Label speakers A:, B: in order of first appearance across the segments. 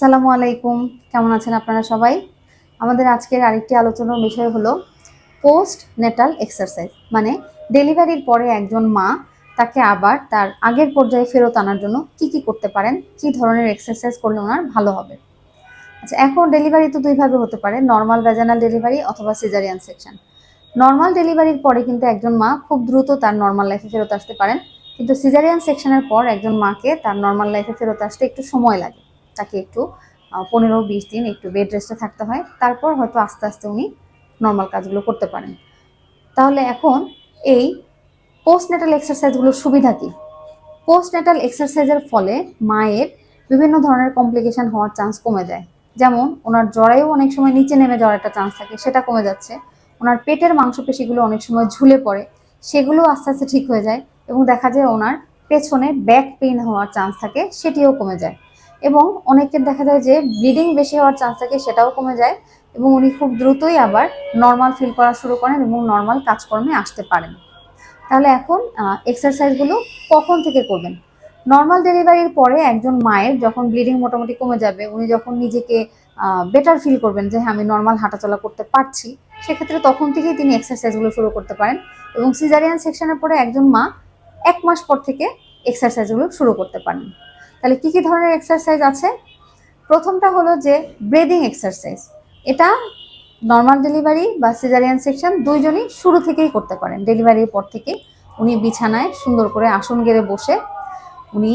A: আসসালামু আলাইকুম। কেমন আছেন আপনারা সবাই? আমাদের আজকের আরেকটি আলোচনার বিষয় হলো পোস্ট নেটাল এক্সারসাইজ। মানে ডেলিভারির পরে একজন মা তাকে আবার তার আগের পর্যায়ে ফেরত আনার জন্য কি কি করতে পারেন, কি ধরনের এক্সারসাইজ করলে ওনার ভালো হবে? আচ্ছা এখন ডেলিভারি তো দুইভাবে হতে পারে, নর্মাল ভ্যাজানাল ডেলিভারি অথবা সিজারিয়ান সেকশন। নর্মাল ডেলিভারির পরে কিন্তু একজন মা খুব দ্রুত তার নর্মাল লাইফে ফেরত আসতে পারেন, কিন্তু সিজারিয়ান সেকশনের পর একজন মাকে তার নর্মাল লাইফে ফেরত আসতে একটু সময় লাগে। তাকে একটু পনেরো বিশ দিন একটু বেড রেস্টে থাকতে হয়। তারপর হয়তো আস্তে আস্তে উনি নর্মাল কাজগুলো করতে পারেন। তাহলে এখন এই পোস্ট নেটাল এক্সারসাইজগুলোর সুবিধা কী? পোস্ট নেটাল এক্সারসাইজের ফলে মায়ের বিভিন্ন ধরনের কমপ্লিকেশন হওয়ার চান্স কমে যায়। যেমন, ওনার জরায়ু অনেক সময় নিচে নেমে যাওয়ার একটা চান্স থাকে, সেটা কমে যাচ্ছে। ওনার পেটের মাংসপেশিগুলো অনেক সময় ঝুলে পড়ে, সেগুলো আস্তে আস্তে ঠিক হয়ে যায় এবং দেখা যায় ওনার পেছনে ব্যাক পেইন হওয়ার চান্স থাকে, সেটিও কমে যায়। এবং অনেকের দেখা যায় যে ব্লিডিং বেশি হওয়ার চান্স থাকে সেটাও কমে যায় এবং উনি খুব দ্রুতই আবার নর্মাল ফিল করা শুরু করেন এবং নর্মাল কাজকর্মে আসতে পারেন। তাহলে এখন এক্সারসাইজগুলো কখন থেকে করবেন? নর্মাল ডেলিভারির পরে একজন মায়ের যখন ব্লিডিং মোটামুটি কমে যাবে, উনি যখন নিজেকে বেটার ফিল করবেন যে হ্যাঁ আমি নর্মাল হাঁটাচলা করতে পারছি, সেক্ষেত্রে তখন থেকেই তিনি এক্সারসাইজগুলো শুরু করতে পারেন এবং সিজারিয়ান সেকশনের পরে একজন মা এক মাস পর থেকে এক্সারসাইজগুলো শুরু করতে পারেন। তাহলে কি কি ধরনের এক্সারসাইজ আছে? প্রথমটা হলো যে ব্রেদিং এক্সারসাইজ এটা নর্মাল ডেলিভারি বা সিজারিয়ান সেকশন দুইজনই শুরু থেকেই করতে পারেন। ডেলিভারির পর থেকে উনি বিছানায় সুন্দর করে আসন গেড়ে বসে উনি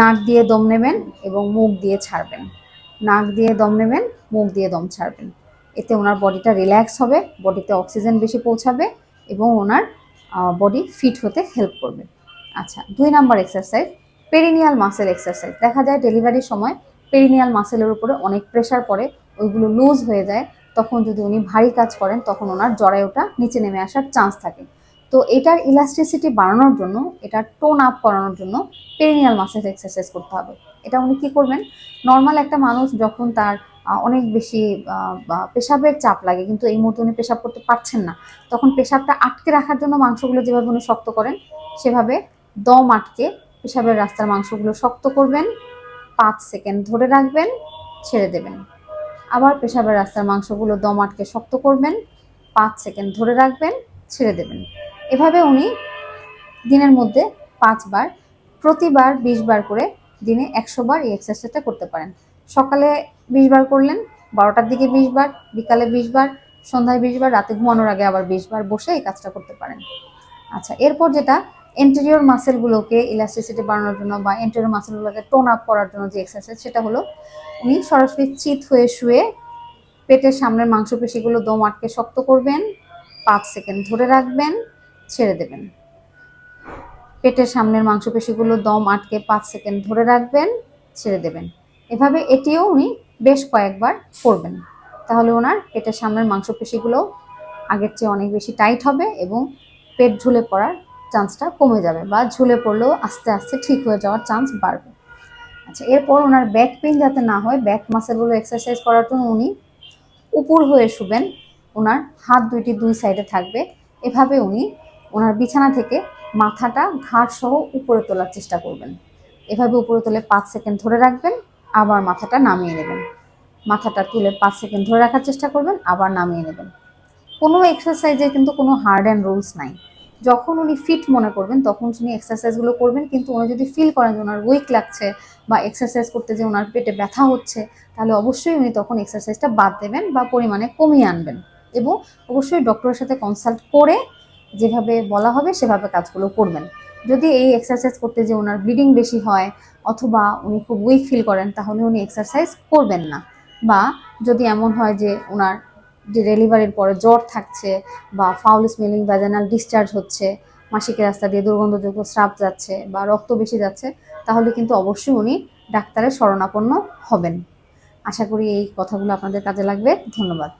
A: নাক দিয়ে দম নেবেন এবং মুখ দিয়ে ছাড়বেন। নাক দিয়ে দম নেবেন, মুখ দিয়ে দম ছাড়বেন। এতে ওনার বডিটা রিল্যাক্স হবে, বডিতে অক্সিজেন বেশি পৌঁছাবে এবং ওনার বডি ফিট হতে হেল্প করবে। আচ্ছা দুই number exercise perineal muscle exercise দেখা যায় ডেলিভারির সময় পেরিনিয়াল মাসেলের উপরে অনেক প্রেশার পড়ে, ওইগুলো লুজ হয়ে যায়, তখন যদি উনি ভারী কাজ করেন, তখন ওনার জরায়ুটা নিচে নেমে আসার চান্স থাকে। তো এটার ইলাস্টিসিটি বাড়ানোর জন্য এটা টোন আপ করানোর জন্য পেরিনিয়াল মাসেল এক্সারসাইজ করতে হবে। এটা উনি কী করবেন? নর্মাল একটা মানুষ যখন তার অনেক বেশি পেশাবের চাপ লাগে, কিন্তু এই মুহূর্তে উনি পেশাব করতে পারছেন না, তখন পেশাবটা আটকে রাখার জন্য মাংসগুলো যেভাবে উনি শক্ত করেন, সেভাবে দম আটকে পেশাবের রাস্তার মাংসগুলো শক্ত করবেন, পাঁচ সেকেন্ড ধরে রাখবেন, ছেড়ে দেবেন। আবার পেশাবের রাস্তার মাংসগুলো দম আটকে শক্ত করবেন, পাঁচ সেকেন্ড ধরে রাখবেন, ছেড়ে দেবেন। এভাবে উনি দিনের মধ্যে পাঁচবার, প্রতিবার বিশ বার করে দিনে একশো বার এই এক্সারসাইজটা করতে পারেন। সকালে বিশ বার করলেন, বারোটার দিকে বিশ বার বিকালে বিশ বার সন্ধ্যায় বিশ বার রাতে ঘুমানোর আগে আবার বিশ বার বসে এই কাজটা করতে পারেন। আচ্ছা এরপর যেটা এন্টেরিয়র মাসেলগুলোকে ইলাস্টিসিটি বাড়ানোর জন্য বা এন্টেরিয়র মাসেলগুলোকে টোন আপ করার জন্য যে এক্সারসাইজ সেটা হলো উনি সরাসরি চিত হয়ে শুয়ে পেটের সামনের মাংসপেশিগুলো দম আটকে শক্ত করবেন, পাঁচ সেকেন্ড ধরে রাখবেন, ছেড়ে দেবেন। পেটের সামনের মাংসপেশিগুলো দম আটকে পাঁচ সেকেন্ড ধরে রাখবেন, ছেড়ে দেবেন। এভাবে এটিও উনি বেশ কয়েকবার করবেন। তাহলে ওনার পেটের সামনের মাংসপেশিগুলো আগের চেয়ে অনেক বেশি টাইট হবে এবং পেট ঝুলে পড়ার চান্সটা কমে যাবে বা ঝুলে পড়লেও আস্তে আস্তে ঠিক হয়ে যাওয়ার চান্স বাড়বে। আচ্ছা এরপর ওনার ব্যাক পেন যাতে না হয় ব্যাক মাসেলগুলো এক্সারসাইজ করার জন্য উনি উপর হয়ে শুবেন। ওনার হাত দুইটি দুই সাইডে থাকবে। এভাবে উনি ওনার বিছানা থেকে মাথাটা ঘাট সহ উপরে তোলার চেষ্টা করবেন। এভাবে উপরে তুলে পাঁচ সেকেন্ড ধরে রাখবেন, আবার মাথাটা নামিয়ে নেবেন। মাথাটা তুলে পাঁচ সেকেন্ড ধরে রাখার চেষ্টা করবেন, আবার নামিয়ে নেবেন। কোনো এক্সারসাইজে কিন্তু কোনো হার্ড অ্যান্ড রুলস নাই। যখন উনি ফিট মনে করবেন, তখন উনি এক্সারসাইজগুলো করবেন, কিন্তু উনি যদি ফিল করেন যে ওনার উইক লাগছে বা এক্সারসাইজ করতে যে ওনার পেটে ব্যথা হচ্ছে, তাহলে অবশ্যই উনি তখন এক্সারসাইজটা বাদ দেবেন বা পরিমাণে কমিয়ে আনবেন। এবং অবশ্যই ডক্টরের সাথে কনসাল্ট করে যেভাবে বলা হবে সেভাবে কাজগুলো করবেন। যদি এই এক্সারসাইজ করতে যে ওনার ব্লিডিং বেশি হয় অথবা উনি খুব উইক ফিল করেন, তাহলে উনি এক্সারসাইজ করবেন না। বা যদি এমন হয় যে ওনার ডেলিভারির পরে জ্বর থাকছে বা ফাউল স্মেলিং ভ্যাজানাল ডিসচার্জ হচ্ছে, মাসিকের রাস্তা দিয়ে দুর্গন্ধযোগ্য স্রাব যাচ্ছে বা রক্ত বেশি যাচ্ছে, তাহলে কিন্তু অবশ্যই উনি ডাক্তারের শরণাপন্ন হবেন। আশা করি এই কথাগুলো আপনাদের কাজে লাগবে। ধন্যবাদ।